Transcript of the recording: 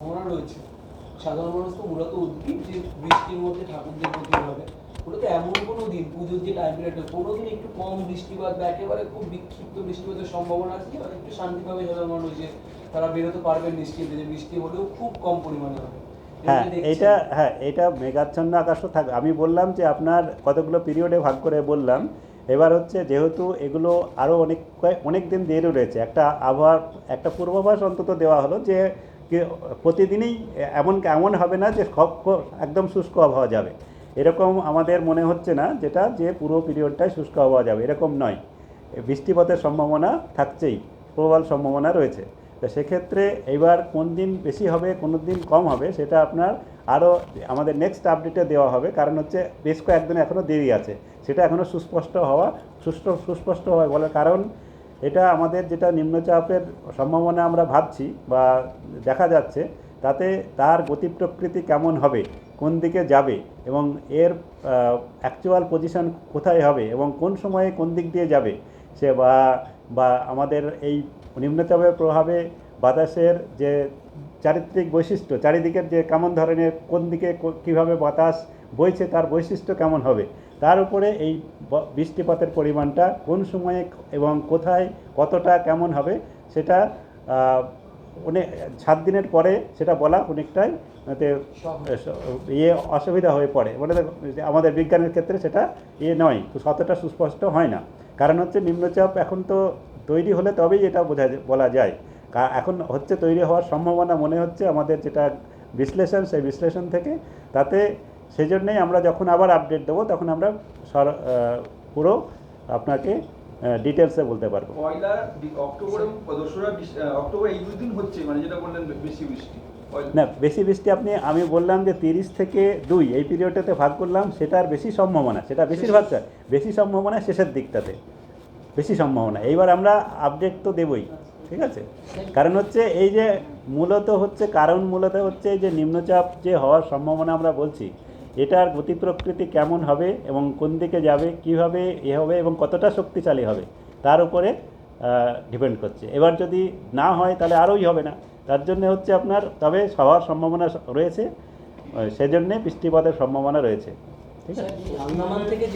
রয়েছে। সাধারণ মানুষ তো মূলত উদ্ভিদ যে বৃষ্টির মধ্যে ঠাকুরদের প্রতি হবে মূলত এমন কোনো দিন পুজোর যে টাইম কোনো দিন একটু কম বৃষ্টিপাত বা একেবারে খুব বিক্ষিপ্ত বৃষ্টিপাতের সম্ভাবনা আছে একটু শান্তিভাবে সাধারণ মানুষ যে তারা বেরোতে পারবেন নিশ্চিন্তে যে বৃষ্টি হলেও খুব কম পরিমাণে হবে। হ্যাঁ এটা হ্যাঁ এটা মেঘাচ্ছন্ন আকাশও থাকবে আমি বললাম যে আপনার কতগুলো পিরিয়ডে ভাগ করে বললাম। এবার হচ্ছে যেহেতু এগুলো আরও অনেক অনেক দিন দেরি রয়েছে একটা আবহাওয়ার একটা পূর্বাভাস অন্তত দেওয়া হলো যে প্রতিদিনই এমন এমন হবে না যে সব একদম শুষ্ক আবহাওয়া যাবে। এরকম আমাদের মনে হচ্ছে না যেটা যে পুরো পিরিয়ডটাই শুষ্ক আবহাওয়া যাবে, এরকম নয়। বৃষ্টিপাতের সম্ভাবনা থাকছেই, প্রবল সম্ভাবনা রয়েছে। তো সেক্ষেত্রে এবার কোন দিন বেশি হবে, কোন দিন কম হবে, সেটা আপনার আরও আমাদের নেক্সট আপডেটে দেওয়া হবে। কারণ হচ্ছে বেশ কয়েকদিন এখনও দেরি আছে, সেটা এখনও সুস্পষ্ট হওয়া, সুষ্ঠ, সুস্পষ্ট হওয়া বলার কারণ এটা আমাদের যেটা নিম্নচাপের সম্ভাবনা আমরা ভাবছি বা দেখা যাচ্ছে, তাতে তার গতি প্রকৃতি কেমন হবে, কোন দিকে যাবে এবং এর অ্যাকচুয়াল পজিশন কোথায় হবে এবং কোন সময়ে কোন দিক দিয়ে যাবে, সে বা বা আমাদের এই নিম্নচাপের প্রভাবে বাতাসের যে চারিত্রিক বৈশিষ্ট্য, চারিদিকের যে কেমন ধরনের কোন দিকে কীভাবে বাতাস বইছে, তার বৈশিষ্ট্য কেমন হবে? তার উপরে এই বৃষ্টিপাতের পরিমাণটা কোন সময়ে এবং কোথায়, কতটা কেমন হবে সেটা অনেক সাত দিনের পরে সেটা বলা অনেকটাই ইয়ে অসুবিধা হয়ে পড়ে। মানে আমাদের বিজ্ঞানের ক্ষেত্রে সেটা ইয়ে নয়, তো অতটা সুস্পষ্ট হয় না। কারণ হচ্ছে নিম্নচাপ এখন তো তৈরি হলে তবেই এটা বোঝা বলা যায়। এখন হচ্ছে তৈরি হওয়ার সম্ভাবনা মনে হচ্ছে আমাদের যেটা বিশ্লেষণ, সেই বিশ্লেষণ থেকে, তাতে সেই জন্যেই আমরা যখন আবার আপডেট দেবো তখন আমরা সর- পুরো আপনাকে ডিটেলসে বলতে পারব। পয়লা অক্টোবর দোসরা অক্টোবর এই দুই দিন হচ্ছে মানে যেটা বললেন বেশি বৃষ্টি। না বেশি বৃষ্টি আপনি আমি বললাম যে তিরিশ থেকে দুই এই পিরিয়ডটাতে ভাগ করলাম সেটার বেশি সম্ভাবনা সেটা বেশিরভাগটা বেশি সম্ভাবনা শেষের দিকটাতে বেশি সম্ভাবনা। এইবার আমরা আপডেট তো দেবই ঠিক আছে? কারণ হচ্ছে এই যে মূলত হচ্ছে কারণ মূলত হচ্ছে এই যে নিম্নচাপ যে হওয়ার সম্ভাবনা আমরা বলছি এটার গতি প্রকৃতি কেমন হবে এবং কোন দিকে যাবে কীভাবে এ হবে এবং কতটা শক্তিশালী হবে, তার উপরে ডিপেন্ড করছে। এবার যদি না হয় তাহলে আরোই হবে না। তার জন্য হচ্ছে আপনার, তবে হওয়ার সম্ভাবনা রয়েছে সেজন্যে বৃষ্টিপাতের সম্ভাবনা রয়েছে। ঠিক আছে?